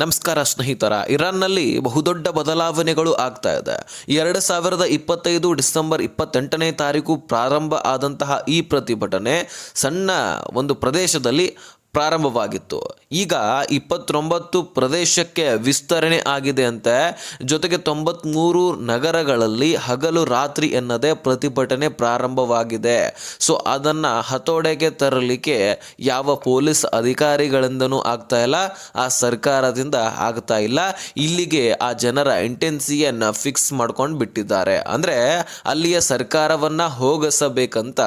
ನಮಸ್ಕಾರ ಸ್ನೇಹಿತರ, ಇರಾನ್ನಲ್ಲಿ ಬಹುದೊಡ್ಡ ಬದಲಾವಣೆಗಳು ಆಗ್ತಾ ಇದೆ. ಎರಡು ಸಾವಿರದ ಇಪ್ಪತ್ತೈದು ಡಿಸೆಂಬರ್ ಇಪ್ಪತ್ತೆಂಟನೇ ತಾರೀಕು ಪ್ರಾರಂಭ ಆದಂತಹ ಈ ಪ್ರತಿಭಟನೆ ಸಣ್ಣ ಒಂದು ಪ್ರದೇಶದಲ್ಲಿ ಪ್ರಾರಂಭವಾಗಿತ್ತು. ಈಗ ಇಪ್ಪತ್ತೊಂಬತ್ತು ಪ್ರದೇಶಕ್ಕೆ ವಿಸ್ತರಣೆ ಆಗಿದೆ ಅಂತೆ. ಜೊತೆಗೆ ತೊಂಬತ್ಮೂರು ನಗರಗಳಲ್ಲಿ ಹಗಲು ರಾತ್ರಿ ಎನ್ನದೇ ಪ್ರತಿಭಟನೆ ಪ್ರಾರಂಭವಾಗಿದೆ. ಸೊ, ಅದನ್ನು ಹತೋಡೆಗೆ ತರಲಿಕ್ಕೆ ಯಾವ ಪೊಲೀಸ್ ಅಧಿಕಾರಿಗಳಿಂದನೂ ಆಗ್ತಾ ಇಲ್ಲ. ಆ ಸರ್ಕಾರದಿಂದ ಆಗ್ತಾ ಇಲ್ಲ. ಇಲ್ಲಿಗೆ ಆ ಜನರ ಇಂಟೆನ್ಸಿಯನ್ನು ಫಿಕ್ಸ್ ಮಾಡ್ಕೊಂಡು ಬಿಟ್ಟಿದ್ದಾರೆ. ಅಂದರೆ ಅಲ್ಲಿಯ ಸರ್ಕಾರವನ್ನು ಹೋಗಿಸಬೇಕಂತ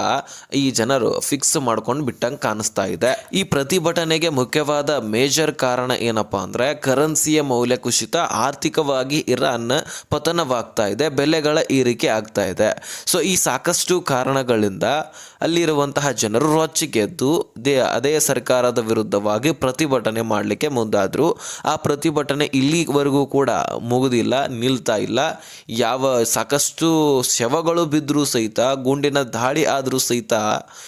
ಈ ಜನರು ಫಿಕ್ಸ್ ಮಾಡ್ಕೊಂಡು ಬಿಟ್ಟಂಗೆ ಕಾಣಿಸ್ತಾ ಇದೆ. ಈ ಪ್ರತಿಭಟನೆಗೆ ಮುಖ್ಯವಾದ ಮೇಜರ್ ಕಾರಣ ಏನಪ್ಪ ಅಂದ್ರೆ ಕರೆನ್ಸಿಯ ಮೌಲ್ಯ ಕುಸಿತ ಆರ್ಥಿಕವಾಗಿ ಇರಾನ್ ಪತನವಾಗ್ತಾ ಇದೆ, ಬೆಲೆಗಳ ಏರಿಕೆ ಆಗ್ತಾ ಇದೆ. ಸೊ ಈ ಸಾಕಷ್ಟು ಕಾರಣಗಳಿಂದ ಅಲ್ಲಿರುವಂತಹ ಜನರು ರೊಚ್ಚಿಗೆದ್ದು ದೇ ಅದೇ ಸರ್ಕಾರದ ವಿರುದ್ಧವಾಗಿ ಪ್ರತಿಭಟನೆ ಮಾಡಲಿಕ್ಕೆ ಮುಂದಾದರು. ಆ ಪ್ರತಿಭಟನೆ ಇಲ್ಲಿವರೆಗೂ ಕೂಡ ಮುಗುದಿಲ್ಲ, ನಿಲ್ತಾ ಇಲ್ಲ. ಯಾವ ಸಾಕಷ್ಟು ಶವಗಳು ಬಿದ್ದರೂ ಸಹಿತ, ಗುಂಡಿನ ದಾಳಿ ಆದರೂ ಸಹಿತ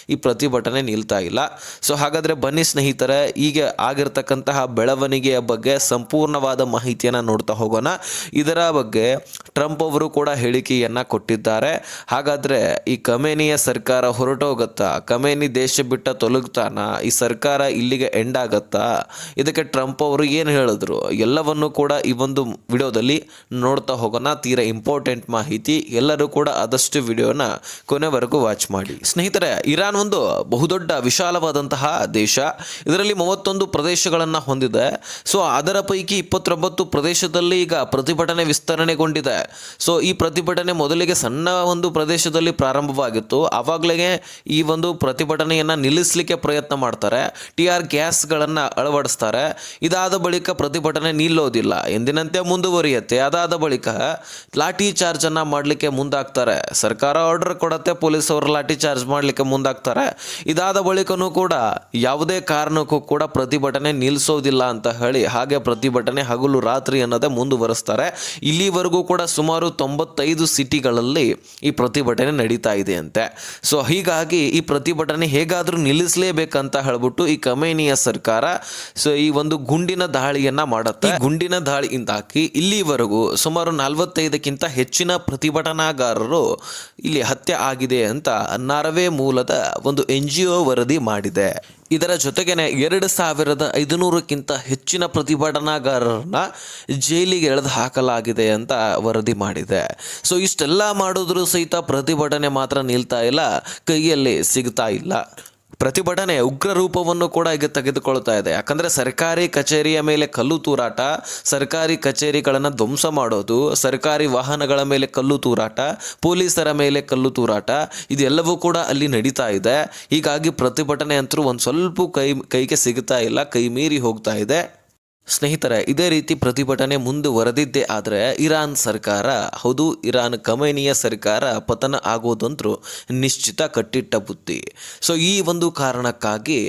ಈ ಪ್ರತಿಭಟನೆ ನಿಲ್ತಾ ಇಲ್ಲ. ಸೊ ಹಾಗಾದರೆ ಬನ್ನಿ ಸ್ನೇಹಿತರೆ ಈಗ ಆಗಿರ್ತಕ್ಕಂತಹ ಬೆಳವಣಿಗೆಯ ಬಗ್ಗೆ ಸಂಪೂರ್ಣವಾದ ಮಾಹಿತಿಯನ್ನು ನೋಡ್ತಾ ಹೋಗೋಣ. ಇದರ ಬಗ್ಗೆ ಟ್ರಂಪ್ ಅವರು ಕೂಡ ಹೇಳಿಕೆಯನ್ನು ಕೊಟ್ಟಿದ್ದಾರೆ. ಹಾಗಾದರೆ ಈ ಕಮೇನಿಯ ಸರ್ಕಾರ ಹೊರಟೋಗತ್ತಾ ಕಮೇನಿ ದೇಶ ಬಿಟ್ಟ ತೊಲಗ್ತಾನ? ಈ ಸರ್ಕಾರ ಇಲ್ಲಿಗೆ ಎಂಡ್ ಆಗತ್ತಾ? ಇದಕ್ಕೆ ಟ್ರಂಪ್ ಅವರು ಏನು ಹೇಳಿದ್ರು? ಎಲ್ಲವನ್ನು ಕೂಡ ಈ ಒಂದು ವಿಡಿಯೋದಲ್ಲಿ ನೋಡ್ತಾ ಹೋಗೋಣ. ತೀರಾ ಇಂಪಾರ್ಟೆಂಟ್ ಮಾಹಿತಿ. ಎಲ್ಲರೂ ಕೂಡ ಆದಷ್ಟು ವಿಡಿಯೋನ ಕೊನೆವರೆಗೂ ವಾಚ್ ಮಾಡಿ. ಸ್ನೇಹಿತರೆ, ಇರಾನ್ ಒಂದು ಬಹುದೊಡ್ಡ ವಿಶಾಲವಾದಂತಹ ದೇಶ. ಇದರಲ್ಲಿ ಮೂವತ್ತೊಂದು ಪ್ರದೇಶಗಳನ್ನು ಹೊಂದಿದೆ. ಸೊ ಅದರ ಪೈಕಿ ಇಪ್ಪತ್ತೊಂಬತ್ತು ಪ್ರದೇಶದಲ್ಲಿ ಈಗ ಪ್ರತಿಭಟನೆ ವಿಸ್ತರಣೆಗೊಂಡಿದೆ. ಸೊ ಈ ಪ್ರತಿಭಟನೆ ಮೊದಲಿಗೆ ಸಣ್ಣ ಒಂದು ಪ್ರದೇಶದಲ್ಲಿ ಪ್ರಾರಂಭವಾಗಿತ್ತು. ಆವಾಗಲೇ ಈ ಒಂದು ಪ್ರತಿಭಟನೆಯನ್ನು ನಿಲ್ಲಿಸಲಿಕ್ಕೆ ಪ್ರಯತ್ನ ಮಾಡ್ತಾರೆ. ಟಿ ಆರ್ ಗ್ಯಾಸ್ಗಳನ್ನು ಅಳವಡಿಸ್ತಾರೆ. ಇದಾದ ಬಳಿಕ ಪ್ರತಿಭಟನೆ ನಿಲ್ಲೋದಿಲ್ಲ. ಎಂದಿನಂತೆ ಮುಂದುವರಿಯುತ್ತೆ. ಅದಾದ ಬಳಿಕ ಲಾಠಿ ಚಾರ್ಜನ್ನು ಮಾಡಲಿಕ್ಕೆ ಮುಂದಾಗ್ತಾರೆ. ಸರ್ಕಾರ ಆರ್ಡರ್ ಕೊಡತ್ತೆ ಪೊಲೀಸ್ ಅವರು ಲಾಠಿ ಚಾರ್ಜ್ ಮಾಡಲಿಕ್ಕೆ ಮುಂದಾಗ್ತಾರೆ. ಇದಾದ ಬಳಿಕನೂ ಕೂಡ ಯಾವುದೇ ಕಾರಣಕ್ಕೂ ಕೂಡ ಪ್ರತಿಭಟನೆ ನಿಲ್ಲಿಸೋದಿಲ್ಲ ಅಂತ ಹೇಳಿ ಹಾಗೆ ಪ್ರತಿಭಟನೆ ಹಗಲು ರಾತ್ರಿ ಅನ್ನೋದೇ ಮುಂದುವರೆಸ್ತಾರೆ. ಇಲ್ಲಿವರೆಗೂ ಕೂಡ ಸುಮಾರು ತೊಂಬತ್ತೈದು ಸಿಟಿಗಳಲ್ಲಿ ಈ ಪ್ರತಿಭಟನೆ ನಡೀತಾ ಇದೆ ಅಂತೆ ಸೊ ಹೀಗಾಗಿ ಈ ಪ್ರತಿಭಟನೆ ಹೇಗಾದರೂ ನಿಲ್ಲಿಸಲೇಬೇಕಂತ ಹೇಳ್ಬಿಟ್ಟು ಈ ಕಮೇನಿಯ ಸರ್ಕಾರ, ಸೊ ಈ ಒಂದು ಗುಂಡಿನ ದಾಳಿಯನ್ನ ಮಾಡುತ್ತೆ. ಗುಂಡಿನ ದಾಳಿಯಿಂದಾಗಿ ಇಲ್ಲಿವರೆಗೂ ಸುಮಾರು ನಲವತ್ತೈದಕ್ಕಿಂತ ಹೆಚ್ಚಿನ ಪ್ರತಿಭಟನಾಗಾರರು ಇಲ್ಲಿ ಹತ್ಯೆ ಆಗಿದೆ ಅಂತ ನಾರ್ವೆ ಮೂಲದ ಒಂದು ಎನ್ ಜಿ ಒ ವರದಿ ಮಾಡಿದೆ. ಇದರ ಜೊತೆಗೇನೆ ಎರಡು ಸಾವಿರದ ಐದುನೂರಕ್ಕಿಂತ ಹೆಚ್ಚಿನ ಪ್ರತಿಭಟನಾಗಾರರನ್ನ ಜೈಲಿಗೆ ಎಳೆದು ಹಾಕಲಾಗಿದೆ ಅಂತ ವರದಿ ಮಾಡಿದೆ. ಸೊ ಇಷ್ಟೆಲ್ಲ ಮಾಡಿದ್ರೂ ಸಹಿತ ಪ್ರತಿಭಟನೆ ಮಾತ್ರ ನಿಲ್ತಾ ಇಲ್ಲ, ಕೈಯಲ್ಲಿ ಸಿಗ್ತಾ ಇಲ್ಲ. ಪ್ರತಿಭಟನೆ ಉಗ್ರ ರೂಪವನ್ನು ಕೂಡ ಈಗ ತೆಗೆದುಕೊಳ್ತಾ ಇದೆ. ಯಾಕಂದರೆ ಸರ್ಕಾರಿ ಕಚೇರಿಯ ಮೇಲೆ ಕಲ್ಲು ತೂರಾಟ, ಸರ್ಕಾರಿ ಕಚೇರಿಗಳನ್ನು ಧ್ವಂಸ ಮಾಡೋದು, ಸರ್ಕಾರಿ ವಾಹನಗಳ ಮೇಲೆ ಕಲ್ಲು ತೂರಾಟ, ಪೊಲೀಸರ ಮೇಲೆ ಕಲ್ಲು ತೂರಾಟ, ಇದೆಲ್ಲವೂ ಕೂಡ ಅಲ್ಲಿ ನಡೀತಾ ಇದೆ. ಹೀಗಾಗಿ ಪ್ರತಿಭಟನೆ ಅಂತೂ ಒಂದು ಸ್ವಲ್ಪ ಕೈ, ಕೈಗೆ ಸಿಗ್ತಾ ಇಲ್ಲ, ಕೈ ಮೀರಿ ಹೋಗ್ತಾ ಇದೆ. ಸ್ನೇಹಿತರೆ, ಇದೇ ರೀತಿ ಪ್ರತಿಭಟನೆ ಮುಂದುವರೆದಿದ್ದೇ ಆದರೆ ಇರಾನ್ ಸರ್ಕಾರ, ಹೌದು, ಇರಾನ್ ಕಮೇನಿಯ ಸರ್ಕಾರ ಪತನ ಆಗೋದಂತರೂ ನಿಶ್ಚಿತ ಕಟ್ಟಿಟ್ಟ ಬುತ್ತಿ ಸೊ ಈ ಒಂದು ಕಾರಣಕ್ಕಾಗಿ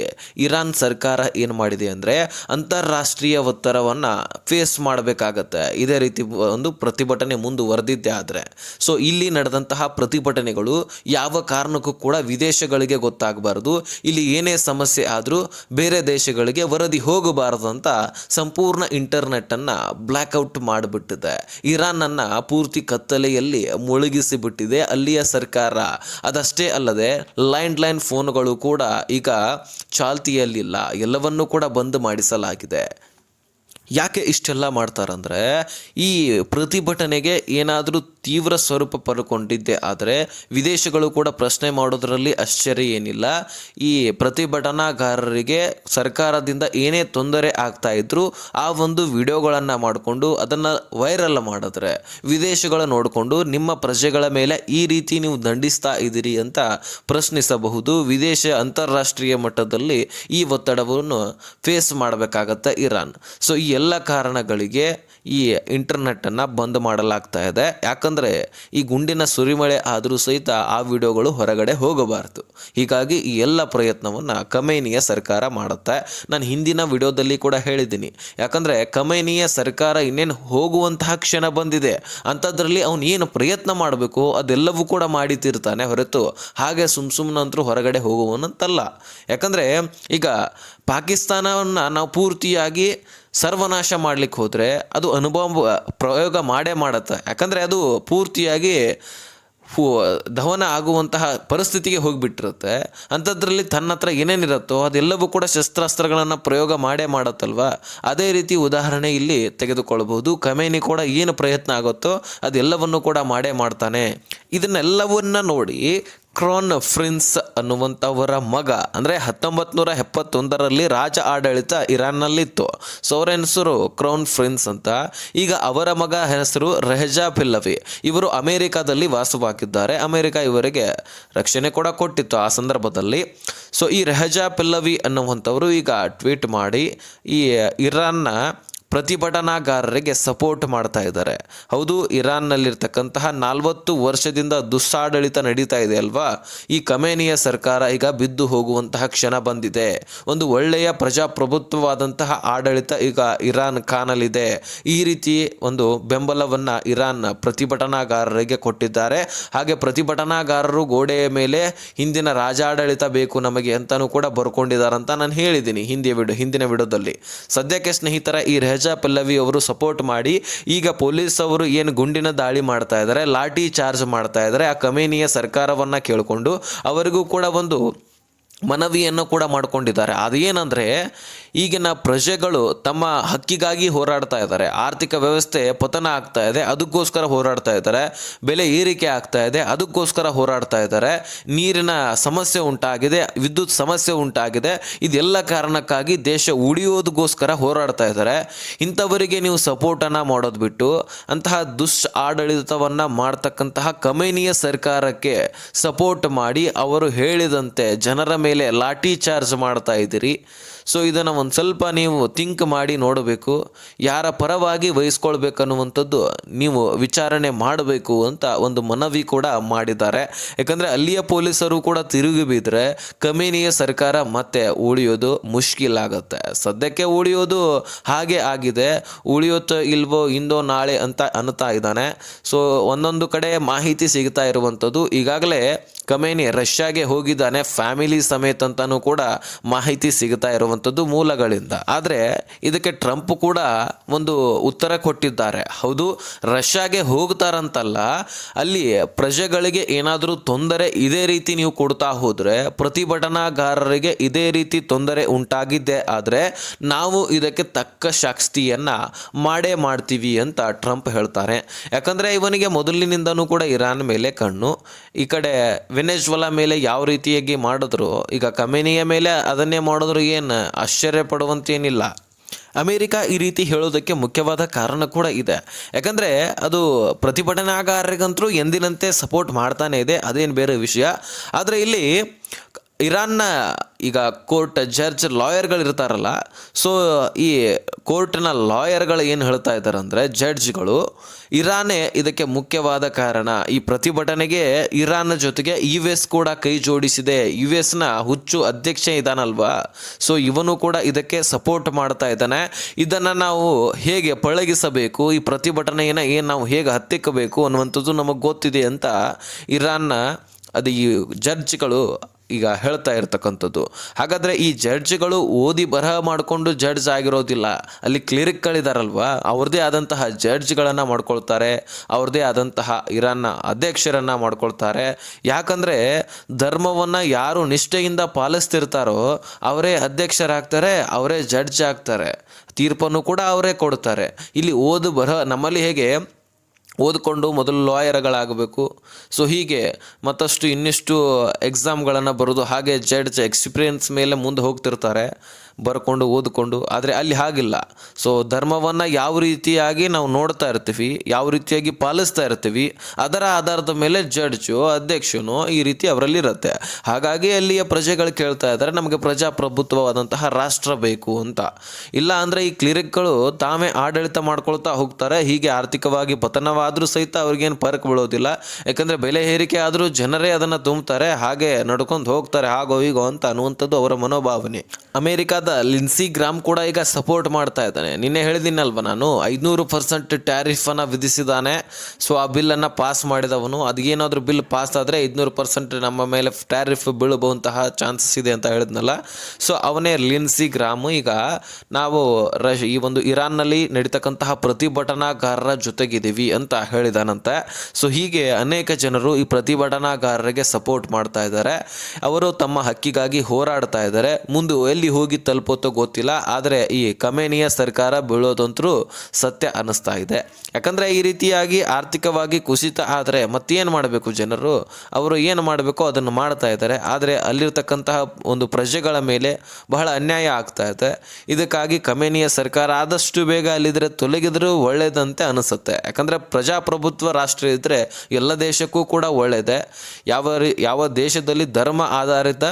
ಇರಾನ್ ಸರ್ಕಾರ ಏನು ಮಾಡಿದೆ ಅಂದರೆ ಅಂತಾರಾಷ್ಟ್ರೀಯ ಒತ್ತಡವನ್ನು ಫೇಸ್ ಮಾಡಬೇಕಾಗತ್ತೆ. ಇದೇ ರೀತಿ ಒಂದು ಪ್ರತಿಭಟನೆ ಮುಂದುವರೆದಿದ್ದೇ ಆದರೆ. ಸೊ ಇಲ್ಲಿ ನಡೆದಂತಹ ಪ್ರತಿಭಟನೆಗಳು ಯಾವ ಕಾರಣಕ್ಕೂ ಕೂಡ ವಿದೇಶಗಳಿಗೆ ಗೊತ್ತಾಗಬಾರ್ದು. ಇಲ್ಲಿ ಏನೇ ಸಮಸ್ಯೆ ಆದರೂ ಬೇರೆ ದೇಶಗಳಿಗೆ ವರದಿ ಹೋಗಬಾರದು ಅಂತ ಸಂಪೂರ್ಣ ಇಂಟರ್ನೆಟ್ಟನ್ನು ಬ್ಲ್ಯಾಕ್ಔಟ್ ಮಾಡಿಬಿಟ್ಟಿದೆ. ಇರಾನನ್ನು ಪೂರ್ತಿ ಕತ್ತಲೆಯಲ್ಲಿ ಮುಳುಗಿಸಿಬಿಟ್ಟಿದೆ ಅಲ್ಲಿಯ ಸರ್ಕಾರ. ಅದಷ್ಟೇ ಅಲ್ಲದೆ ಲೈನ್ ಲೈನ್ ಫೋನ್ಗಳು ಕೂಡ ಈಗ ಚಾಲ್ತಿಯಲ್ಲಿಲ್ಲ. ಎಲ್ಲವನ್ನೂ ಕೂಡ ಬಂದ್ ಮಾಡಿಸಲಾಗಿದೆ. ಯಾಕೆ ಇಷ್ಟೆಲ್ಲ ಮಾಡ್ತಾರಂದ್ರೆ, ಈ ಪ್ರತಿಭಟನೆಗೆ ಏನಾದರೂ ತೀವ್ರ ಸ್ವರೂಪ ಪಡ್ಕೊಂಡಿದ್ದೆ. ಆದರೆ ವಿದೇಶಗಳು ಕೂಡ ಪ್ರಶ್ನೆ ಮಾಡೋದರಲ್ಲಿ ಆಶ್ಚರ್ಯ ಏನಿಲ್ಲ. ಈ ಪ್ರತಿಭಟನಾಕಾರರಿಗೆ ಸರ್ಕಾರದಿಂದ ಏನೇ ತೊಂದರೆ ಆಗ್ತಾ ಇದ್ರು ಆ ಒಂದು ವಿಡಿಯೋಗಳನ್ನು ಮಾಡಿಕೊಂಡು ಅದನ್ನು ವೈರಲ್ ಮಾಡಿದ್ರೆ ವಿದೇಶಗಳ ನೋಡಿಕೊಂಡು ನಿಮ್ಮ ಪ್ರಜೆಗಳ ಮೇಲೆ ಈ ರೀತಿ ನೀವು ದಂಡಿಸ್ತಾ ಇದ್ದೀರಿ ಅಂತ ಪ್ರಶ್ನಿಸಬಹುದು. ವಿದೇಶ ಅಂತಾರಾಷ್ಟ್ರೀಯ ಮಟ್ಟದಲ್ಲಿ ಈ ಒತ್ತಡವನ್ನು ಫೇಸ್ ಮಾಡಬೇಕಾಗತ್ತೆ ಇರಾನ್. ಸೊ ಈ ಎಲ್ಲ ಕಾರಣಗಳಿಗೆ ಈ ಇಂಟರ್ನೆಟ್ಟನ್ನು ಬಂದ್ ಮಾಡಲಾಗ್ತಾ ಇದೆ. ಯಾಕಂದರೆ ಈ ಗುಂಡಿನ ಸುರಿಮಳೆ ಆದರೂ ಸಹಿತ ಆ ವಿಡಿಯೋಗಳು ಹೊರಗಡೆ ಹೋಗಬಾರ್ದು. ಹೀಗಾಗಿ ಈ ಎಲ್ಲ ಪ್ರಯತ್ನವನ್ನು ಕಮೇನಿಯ ಸರ್ಕಾರ ಮಾಡುತ್ತೆ. ನಾನು ಹಿಂದಿನ ವಿಡಿಯೋದಲ್ಲಿ ಕೂಡ ಹೇಳಿದ್ದೀನಿ. ಯಾಕಂದರೆ ಕಮೇನಿಯ ಸರ್ಕಾರ ಇನ್ನೇನು ಹೋಗುವಂತಹ ಕ್ಷಣ ಬಂದಿದೆ. ಅಂಥದ್ರಲ್ಲಿ ಅವನು ಏನು ಪ್ರಯತ್ನ ಮಾಡಬೇಕು ಅದೆಲ್ಲವೂ ಕೂಡ ಮಾಡಿತಿರ್ತಾನೆ ಹೊರತು ಹಾಗೆ ಸುಮ್ ಸುಮ್ಮನಂತರೂ ಹೊರಗಡೆ ಹೋಗುವನಂತಲ್ಲ ಯಾಕಂದರೆ ಈಗ ಪಾಕಿಸ್ತಾನವನ್ನು ನಾವು ಪೂರ್ತಿಯಾಗಿ ಸರ್ವನಾಶ ಮಾಡಲಿಕ್ಕೆ ಹೋದರೆ ಅದು ಅನುಭವ, ಪ್ರಯೋಗ ಮಾಡೇ ಮಾಡತ್ತೆ. ಯಾಕಂದರೆ ಅದು ಪೂರ್ತಿಯಾಗಿ ಫು, ದಹನ ಆಗುವಂತಹ ಪರಿಸ್ಥಿತಿಗೆ ಹೋಗಿಬಿಟ್ಟಿರುತ್ತೆ. ಅಂಥದ್ರಲ್ಲಿ ತನ್ನ ಹತ್ರ ಏನೇನಿರುತ್ತೋ ಅದೆಲ್ಲವೂ ಕೂಡ ಶಸ್ತ್ರಾಸ್ತ್ರಗಳನ್ನು ಪ್ರಯೋಗ ಮಾಡೇ ಮಾಡತ್ತಲ್ವ? ಅದೇ ರೀತಿ ಉದಾಹರಣೆ ಇಲ್ಲಿ ತೆಗೆದುಕೊಳ್ಬಹುದು. ಕಮೇನಿ ಕೂಡ ಏನು ಪ್ರಯತ್ನ ಆಗುತ್ತೋ ಅದೆಲ್ಲವನ್ನು ಕೂಡ ಮಾಡೇ ಮಾಡ್ತಾನೆ. ಇದನ್ನೆಲ್ಲವನ್ನ ನೋಡಿ ಕ್ರಾನ್ ಫ್ರಿನ್ಸ್ ಅನ್ನುವಂಥವರ ಮಗ, ಅಂದರೆ ಹತ್ತೊಂಬತ್ತು ನೂರ ಎಪ್ಪತ್ತೊಂದರಲ್ಲಿ ರಾಜ ಆಡಳಿತ ಇರಾನ್ನಲ್ಲಿತ್ತು. ಸೋರೆನ್ಸರು ಕ್ರೋನ್ ಫ್ರಿನ್ಸ್ ಅಂತ. ಈಗ ಅವರ ಮಗ ಹೆಸರು ರೆಹಜಾ ಪಿಲ್ಲವಿ. ಇವರು ಅಮೆರಿಕಾದಲ್ಲಿ ವಾಸವಾಗಿದ್ದಾರೆ. ಅಮೇರಿಕ ಇವರಿಗೆ ರಕ್ಷಣೆ ಕೂಡ ಕೊಟ್ಟಿತ್ತು ಆ ಸಂದರ್ಭದಲ್ಲಿ. ಸೊ ಈ ರೆಹಜಾ ಪಿಲ್ಲವಿ ಅನ್ನುವಂಥವರು ಈಗ ಟ್ವೀಟ್ ಮಾಡಿ ಈ ಇರಾನ್ನ ಪ್ರತಿಭಟನಾಗಾರರಿಗೆ ಸಪೋರ್ಟ್ ಮಾಡ್ತಾ ಇದ್ದಾರೆ. ಹೌದು, ಇರಾನ್ನಲ್ಲಿರ್ತಕ್ಕಂತಹ ನಾಲ್ವತ್ತು ವರ್ಷದಿಂದ ದುಸ್ಸಾಡಳಿತ ನಡೀತಾ ಇದೆ ಅಲ್ವಾ? ಈ ಕಮೇನಿಯ ಸರ್ಕಾರ ಈಗ ಬಿದ್ದು ಹೋಗುವಂತಹ ಕ್ಷಣ ಬಂದಿದೆ. ಒಂದು ಒಳ್ಳೆಯ ಪ್ರಜಾಪ್ರಭುತ್ವವಾದಂತಹ ಆಡಳಿತ ಈಗ ಇರಾನ್ ಕಾನಲಿದೆ ಈ ರೀತಿ ಒಂದು ಬೆಂಬಲವನ್ನು ಇರಾನ್ ಪ್ರತಿಭಟನಾಗಾರರಿಗೆ ಕೊಟ್ಟಿದ್ದಾರೆ. ಹಾಗೆ ಪ್ರತಿಭಟನಾಗಾರರು ಗೋಡೆಯ ಮೇಲೆ ಹಿಂದಿನ ರಾಜಾಡಳಿತ ಬೇಕು ನಮಗೆ ಅಂತಲೂ ಕೂಡ ಬರ್ಕೊಂಡಿದ್ದಾರೆ ಅಂತ ನಾನು ಹೇಳಿದ್ದೀನಿ ಹಿಂದಿಯ ವಿಡಿಯೋ ಹಿಂದಿನ ವಿಡಿಯೋದಲ್ಲಿ ಸದ್ಯಕ್ಕೆ ಸ್ನೇಹಿತರ, ಈ ಪಲ್ಲವಿ ಅವರು ಸಪೋರ್ಟ್ ಮಾಡಿ ಈಗ ಪೊಲೀಸ್ ಅವರು ಏನು ಗುಂಡಿನ ದಾಳಿ ಮಾಡ್ತಾ ಇದ್ದಾರೆ ಲಾಠಿ ಚಾರ್ಜ್ ಮಾಡ್ತಾ ಇದ್ದಾರೆ ಆ ಕಮೇನಿಯ ಸರ್ಕಾರವನ್ನು ಕೇಳಿಕೊಂಡು ಅವರಿಗೂ ಕೂಡ ಒಂದು ಮನವಿಯನ್ನು ಕೂಡ ಮಾಡ್ಕೊಂಡಿದ್ದಾರೆ. ಅದೇನಂದರೆ ಈಗಿನ ಪ್ರಜೆಗಳು ತಮ್ಮ ಹಕ್ಕಿಗಾಗಿ ಹೋರಾಡ್ತಾ ಇದ್ದಾರೆ. ಆರ್ಥಿಕ ವ್ಯವಸ್ಥೆ ಪತನ ಆಗ್ತಾ ಇದೆ. ಅದಕ್ಕೋಸ್ಕರ ಹೋರಾಡ್ತಾ ಇದ್ದಾರೆ. ಬೆಲೆ ಏರಿಕೆ ಆಗ್ತಾ ಇದೆ. ಅದಕ್ಕೋಸ್ಕರ ಹೋರಾಡ್ತಾ ಇದ್ದಾರೆ. ನೀರಿನ ಸಮಸ್ಯೆ ಉಂಟಾಗಿದೆ. ವಿದ್ಯುತ್ ಸಮಸ್ಯೆ ಉಂಟಾಗಿದೆ. ಇದೆಲ್ಲ ಕಾರಣಕ್ಕಾಗಿ ದೇಶ ಉಳಿಯೋದಕ್ಕೋಸ್ಕರ ಹೋರಾಡ್ತಾ ಇದ್ದಾರೆ. ಇಂಥವರಿಗೆ ನೀವು ಸಪೋರ್ಟನ್ನು ಮಾಡೋದು ಬಿಟ್ಟು, ಅಂತಹ ದುಷ್ ಆಡಳಿತವನ್ನು ಮಾಡ್ತಕ್ಕಂತಹ ಕಮೇನಿಯ ಸರ್ಕಾರಕ್ಕೆ ಸಪೋರ್ಟ್ ಮಾಡಿ ಅವರು ಹೇಳಿದಂತೆ ಜನರ ಮೇಲೆ ಲಾಠಿ ಚಾರ್ಜ್ ಮಾಡ್ತಾ ಇದ್ದೀರಿ. ಸೊ ಇದನ್ನು ಒಂದು ಸ್ವಲ್ಪ ನೀವು ಥಿಂಕ್ ಮಾಡಿ ನೋಡಬೇಕು. ಯಾರ ಪರವಾಗಿ ವಹಿಸ್ಕೊಳ್ಬೇಕನ್ನುವಂಥದ್ದು ನೀವು ವಿಚಾರಣೆ ಮಾಡಬೇಕು ಅಂತ ಒಂದು ಮನವಿ ಕೂಡ ಮಾಡಿದ್ದಾರೆ. ಯಾಕಂದರೆ ಅಲ್ಲಿಯ ಪೊಲೀಸರು ಕೂಡ ತಿರುಗಿ ಬಿದ್ದರೆ ಕಮಿನಿಯ ಸರ್ಕಾರ ಮತ್ತೆ ಉಳಿಯೋದು ಮುಷ್ಕಿಲ್ ಆಗುತ್ತೆ. ಸದ್ಯಕ್ಕೆ ಉಳಿಯೋದು ಹಾಗೆ ಆಗಿದೆ. ಉಳಿಯುತ್ತೋ ಇಲ್ವೋ ಇಂದೋ ನಾಳೆ ಅಂತ ಅನ್ನುತ್ತಾ ಇದ್ದಾನೆ. ಸೊ ಒಂದೊಂದು ಕಡೆ ಮಾಹಿತಿ ಸಿಗ್ತಾ ಇರುವಂಥದ್ದು. ಈಗಾಗಲೇ ಕಮೇನಿ ರಷ್ಯಾಗೆ ಹೋಗಿದ್ದಾನೆ, ಫ್ಯಾಮಿಲಿ ಸಮೇತ ಅಂತಲೂ ಕೂಡ ಮಾಹಿತಿ ಸಿಗ್ತಾ ಇರುವಂಥದ್ದು ಮೂಲಗಳಿಂದ. ಆದರೆ ಇದಕ್ಕೆ ಟ್ರಂಪ್ ಕೂಡ ಒಂದು ಉತ್ತರ ಕೊಟ್ಟಿದ್ದಾರೆ. ಹೌದು, ರಷ್ಯಾಗೆ ಹೋಗ್ತಾರಂತಲ್ಲ, ಅಲ್ಲಿ ಪ್ರಜೆಗಳಿಗೆ ಏನಾದರೂ ತೊಂದರೆ ಇದೇ ರೀತಿ ನೀವು ಕೊಡ್ತಾ ಹೋದರೆ, ಪ್ರತಿಭಟನಾಗಾರರಿಗೆ ಇದೇ ರೀತಿ ತೊಂದರೆ ಉಂಟಾಗಿದ್ದೆ ಆದರೆ ನಾವು ಇದಕ್ಕೆ ತಕ್ಕ ಶಾಸ್ತಿಯನ್ನು ಮಾಡೇ ಮಾಡ್ತೀವಿ ಅಂತ ಟ್ರಂಪ್ ಹೇಳ್ತಾರೆ. ಯಾಕಂದರೆ ಇವನಿಗೆ ಮೊದಲಿನಿಂದನೂ ಕೂಡ ಇರಾನ್ ಮೇಲೆ ಕಣ್ಣು. ಈ ಕಡೆ ವೆನೆಜ್ವಲಾ ಮೇಲೆ ಯಾವ ರೀತಿಯಾಗಿ ಮಾಡಿದ್ರು, ಈಗ ಕಮೇನಿಯ ಮೇಲೆ ಅದನ್ನೇ ಮಾಡಿದ್ರು ಏನು? ಆಶ್ಚರ್ಯ ಪಡುವಂತೇನಿಲ್ಲ ಅಮೇರಿಕ ಈ ರೀತಿ ಹೇಳೋದಕ್ಕೆ ಮುಖ್ಯವಾದ ಕಾರಣ ಕೂಡ ಇದೆ. ಯಾಕಂದರೆ ಅದು ಪ್ರತಿಭಟನಾಗಾರರಿಗಂತರೂ ಎಂದಿನಂತೆ ಸಪೋರ್ಟ್ ಮಾಡ್ತಾನೆ ಇದೆ, ಅದೇನು ಬೇರೆ ವಿಷಯ. ಆದರೆ ಇಲ್ಲಿ ಇರಾನ್ನ ಈಗ ಕೋರ್ಟ್ ಜಡ್ಜ್ ಲಾಯರ್ಗಳು ಇರ್ತಾರಲ್ಲ ಸೊ ಈ ಕೋರ್ಟ್ನ ಲಾಯರ್ಗಳು ಏನು ಹೇಳ್ತಾ ಇದ್ದಾರೆ ಅಂದರೆ ಜಡ್ಜ್ಗಳು ಇರಾನೇ ಇದಕ್ಕೆ ಮುಖ್ಯವಾದ ಕಾರಣ. ಈ ಪ್ರತಿಭಟನೆಗೆ ಇರಾನ್ ಜೊತೆಗೆ ಯು ಎಸ್ ಕೂಡ ಕೈ ಜೋಡಿಸಿದೆ. ಯು ಎಸ್ನ ಹುಚ್ಚು ಅಧ್ಯಕ್ಷ ಇದಾನಲ್ವಾ? ಸೊ ಇವನು ಕೂಡ ಇದಕ್ಕೆ ಸಪೋರ್ಟ್ ಮಾಡ್ತಾ ಇದ್ದಾನೆ. ಇದನ್ನು ನಾವು ಹೇಗೆ ಪಳಗಿಸಬೇಕು? ಈ ಪ್ರತಿಭಟನೆಯನ್ನು ಏನು ನಾವು ಹೇಗೆ ಹತ್ತಿಕ್ಕಬೇಕು ಅನ್ನುವಂಥದ್ದು ನಮಗೆ ಗೊತ್ತಿದೆ ಅಂತ ಇರಾನ್ನ, ಅದು ಈ ಜಡ್ಜ್ಗಳು ಈಗ ಹೇಳ್ತಾ ಇರ್ತಕ್ಕಂಥದ್ದು. ಹಾಗಾದರೆ ಈ ಜಡ್ಜ್ಗಳು ಓದಿ ಬರಹ ಮಾಡಿಕೊಂಡು ಜಡ್ಜ್ ಆಗಿರೋದಿಲ್ಲ. ಅಲ್ಲಿ ಕ್ಲಿರಿಕ್ಗಳಿದಾರಲ್ವಾ? ಅವ್ರದ್ದೇ ಆದಂತಹ ಜಡ್ಜ್ಗಳನ್ನು ಮಾಡ್ಕೊಳ್ತಾರೆ. ಅವ್ರದ್ದೇ ಆದಂತಹ ಇರನ್ನ ಅಧ್ಯಕ್ಷರನ್ನು ಮಾಡ್ಕೊಳ್ತಾರೆ. ಯಾಕಂದರೆ ಧರ್ಮವನ್ನು ಯಾರು ನಿಷ್ಠೆಯಿಂದ ಪಾಲಿಸ್ತಿರ್ತಾರೋ ಅವರೇ ಅಧ್ಯಕ್ಷರಾಗ್ತಾರೆ, ಅವರೇ ಜಡ್ಜ್ ಆಗ್ತಾರೆ. ತೀರ್ಪನ್ನು ಕೂಡ ಅವರೇ ಕೊಡ್ತಾರೆ. ಇಲ್ಲಿ ಓದು ಬರಹ ನಮ್ಮಲ್ಲಿ ಹೇಗೆ ಓದಿಕೊಂಡು ಮೊದಲು ಲಾಯರ್ಗಳಾಗಬೇಕು. ಸೊ ಹೀಗೆ ಮತ್ತಷ್ಟು ಇನ್ನಿಷ್ಟು ಎಕ್ಸಾಮ್ಗಳನ್ನು ಬರೋದು ಹಾಗೆ ಜಡ್ಜ್ ಎಕ್ಸ್ಪೀರಿಯನ್ಸ್ ಮೇಲೆ ಮುಂದೆ ಹೋಗ್ತಿರ್ತಾರೆ. ಬರ್ಕೊಂಡು ಓದಿಕೊಂಡು, ಆದರೆ ಅಲ್ಲಿ ಹಾಗಿಲ್ಲ. ಸೊ ಧರ್ಮವನ್ನು ಯಾವ ರೀತಿಯಾಗಿ ನಾವು ನೋಡ್ತಾ ಇರ್ತೀವಿ, ಯಾವ ರೀತಿಯಾಗಿ ಪಾಲಿಸ್ತಾ ಇರ್ತೀವಿ, ಅದರ ಆಧಾರದ ಮೇಲೆ ಜಡ್ಜು ಅಧ್ಯಕ್ಷನು ಈ ರೀತಿ ಅವರಲ್ಲಿ ಇರುತ್ತೆ. ಹಾಗಾಗಿ ಅಲ್ಲಿಯ ಪ್ರಜೆಗಳು ಕೇಳ್ತಾ ಇದ್ದಾರೆ, ನಮಗೆ ಪ್ರಜಾಪ್ರಭುತ್ವವಾದಂತಹ ರಾಷ್ಟ್ರ ಬೇಕು ಅಂತ. ಇಲ್ಲ ಅಂದರೆ ಈ ಕ್ಲಿರಿಕ್ಗಳು ತಾವೇ ಆಡಳಿತ ಮಾಡ್ಕೊಳ್ತಾ ಹೋಗ್ತಾರೆ, ಹೀಗೆ ಆರ್ಥಿಕವಾಗಿ ಪತನವಾದರೂ ಸಹಿತ ಅವ್ರಿಗೇನು ಪರಕ್ ಬೀಳೋದಿಲ್ಲ. ಯಾಕಂದರೆ ಬೆಲೆ ಏರಿಕೆ ಆದರೂ ಜನರೇ ಅದನ್ನು ತುಂಬ್ತಾರೆ ಹಾಗೆ ನಡ್ಕೊಂಡು ಹೋಗ್ತಾರೆ, ಹಾಗೋ ಹೀಗೋ ಅಂತ ಅನ್ನುವಂಥದ್ದು ಅವರ ಮನೋಭಾವನೆ. ಅಮೇರಿಕಾದ ಲಿನ್ಸಿ ಗ್ರಾಮ್ ಕೂಡ ಈಗ ಸಪೋರ್ಟ್ ಮಾಡ್ತಾ ಇದ್ದಾನೆ. ನಿನ್ನೆ ಹೇಳಿದ್ದೀನಲ್ವ ನಾನು, ಐದುನೂರು ಪರ್ಸೆಂಟ್ ಟ್ಯಾರಿಫನ್ನು ವಿಧಿಸಿದ್ದಾನೆ ಸೊ ಆ ಬಿಲ್ಲನ್ನು ಪಾಸ್ ಮಾಡಿದವನು. ಅದೇನಾದರೂ ಬಿಲ್ ಪಾಸ್ ಆದರೆ ಐದುನೂರು ಪರ್ಸೆಂಟ್ ನಮ್ಮ ಮೇಲೆ ಟ್ಯಾರಿಫ್ ಬೀಳಬಹುದಂತಹ ಚಾನ್ಸಸ್ ಇದೆ ಅಂತ ಹೇಳಿದ್ನಲ್ಲ. ಸೊ ಅವನೇ ಲಿನ್ಸಿ ಗ್ರಾಮು. ಈಗ ನಾವು ರಶ್ ಈ ಒಂದು ಇರಾನ್ನಲ್ಲಿ ನಡೀತಕ್ಕಂತಹ ಪ್ರತಿಭಟನಾಗಾರರ ಜೊತೆಗಿದ್ದೀವಿ ಅಂತ ಹೇಳಿದಾನಂತೆ. ಸೊ ಹೀಗೆ ಅನೇಕ ಜನರು ಈ ಪ್ರತಿಭಟನಾಗಾರರಿಗೆ ಸಪೋರ್ಟ್ ಮಾಡ್ತಾ ಇದ್ದಾರೆ. ಅವರು ತಮ್ಮ ಹಕ್ಕಿಗಾಗಿ ಹೋರಾಡ್ತಾ ಇದ್ದಾರೆ. ಮುಂದೆ ಎಲ್ಲಿ ಹೋಗಿ ತಲುಪುತ್ತೋ ಗೊತ್ತಿಲ್ಲ, ಆದರೆ ಈ ಕಮೇನಿಯ ಸರ್ಕಾರ ಬೀಳೋದಂತರೂ ಸತ್ಯ ಅನ್ನಿಸ್ತಾ ಇದೆ. ಯಾಕಂದರೆ ಈ ರೀತಿಯಾಗಿ ಆರ್ಥಿಕವಾಗಿ ಕುಸಿತ ಆದರೆ ಮತ್ತೇನು ಮಾಡಬೇಕು ಜನರು? ಅವರು ಏನು ಮಾಡಬೇಕೋ ಅದನ್ನು ಮಾಡ್ತಾ ಇದ್ದಾರೆ. ಆದರೆ ಅಲ್ಲಿರ್ತಕ್ಕಂತಹ ಒಂದು ಪ್ರಜೆಗಳ ಮೇಲೆ ಬಹಳ ಅನ್ಯಾಯ ಆಗ್ತಾ ಇದೆ. ಇದಕ್ಕಾಗಿ ಕಮೇನಿಯ ಸರ್ಕಾರ ಆದಷ್ಟು ಬೇಗ ಅಲ್ಲಿದ್ರೆ ತೊಲಗಿದರೂ ಒಳ್ಳೆಯದಂತೆ ಅನಿಸುತ್ತೆ. ಯಾಕಂದರೆ ಪ್ರಜಾಪ್ರಭುತ್ವ ರಾಷ್ಟ್ರ ಇದ್ದರೆ ಎಲ್ಲ ದೇಶಕ್ಕೂ ಕೂಡ ಒಳ್ಳೆಯದೇ ಯಾವ ಯಾವ ದೇಶದಲ್ಲಿ ಧರ್ಮ ಆಧಾರಿತ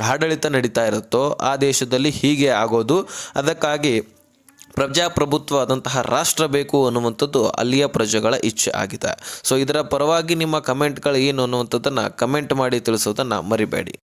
ಆಡಳಿತ ನಡೀತಾ ಇರುತ್ತೋ ಆ ದೇಶದಲ್ಲಿ ಹೀಗೆ ಆಗೋದು. ಅದಕ್ಕಾಗಿ ಪ್ರಜಾಪ್ರಭುತ್ವ ಆದಂತಹ ರಾಷ್ಟ್ರ ಬೇಕು ಅನ್ನುವಂಥದ್ದು ಅಲ್ಲಿಯ ಪ್ರಜೆಗಳ ಇಚ್ಛೆ ಆಗಿದೆ. ಸೊ ಇದರ ಪರವಾಗಿ ನಿಮ್ಮ ಕಮೆಂಟ್ಗಳು ಏನು ಅನ್ನುವಂಥದ್ದನ್ನು ಕಮೆಂಟ್ ಮಾಡಿ ತಿಳಿಸೋದನ್ನು ಮರಿಬೇಡಿ.